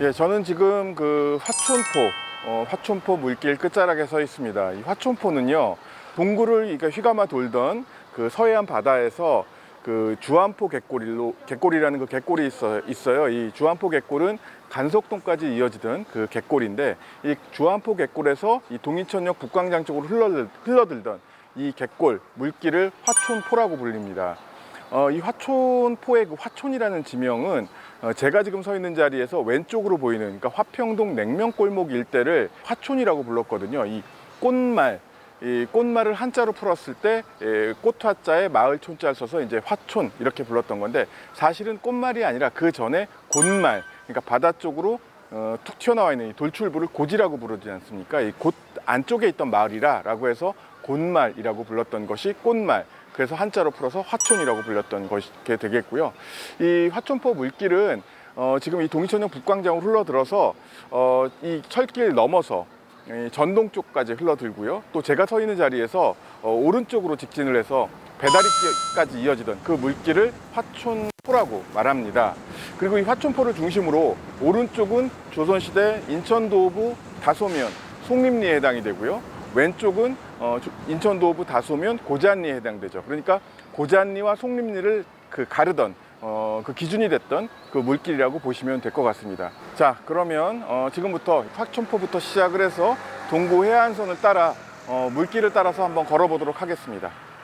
예, 저는 지금 그 화촌포, 어, 화촌포 물길 끝자락에 서 있습니다. 이 화촌포는요, 동굴을 그러니까 휘감아 돌던 그 서해안 바다에서 그 주안포 갯골로 갯골이라는 그 갯골이 있어, 있어요. 이 주안포 갯골은 간석동까지 이어지던 그 갯골인데 이 주안포 갯골에서 이 동인천역 북광장 쪽으로 흘러, 흘러들던 이 갯골 물길을 화촌포라고 불립니다. 어, 이 화촌포의 그 화촌이라는 지명은 어, 제가 지금 서 있는 자리에서 왼쪽으로 보이는 그러니까 화평동 냉면골목 일대를 화촌이라고 불렀거든요. 이 꽃말 이 꽃말을 한자로 풀었을 때 예, 꽃화자에 마을 촌자를 써서 이제 화촌 이렇게 불렀던 건데 사실은 꽃말이 아니라 그 전에 곤말 그러니까 바다 쪽으로 어, 툭 튀어나와 있는 이 돌출부를 고지라고 부르지 않습니까? 이곳 안쪽에 있던 마을이라라고 해서 곤말이라고 불렀던 것이 꽃말. 그래서 한자로 풀어서 화촌이라고 불렸던 것이 되겠고요. 이 화촌포 물길은 어, 지금 이 동이천역 북광장으로 흘러들어서 어, 이 철길 넘어서 이 전동 쪽까지 흘러들고요. 또 제가 서 있는 자리에서 어, 오른쪽으로 직진을 해서 배다리까지 이어지던 그 물길을 화촌포라고 말합니다. 그리고 이 화촌포를 중심으로 오른쪽은 조선시대 인천도부 다소면 송림리에 해당이 되고요. 왼쪽은 어, 조- 인천도부 다소면 고잔리에 해당되죠. 그러니까 고잔리와 송림리를 그 가르던 어, 그 기준이 됐던 그 물길이라고 보시면 될 것 같습니다. 자, 그러면 어, 지금부터 화촌포부터 시작을 해서 동구 해안선을 따라 어, 물길을 따라서 한번 걸어보도록 하겠습니다.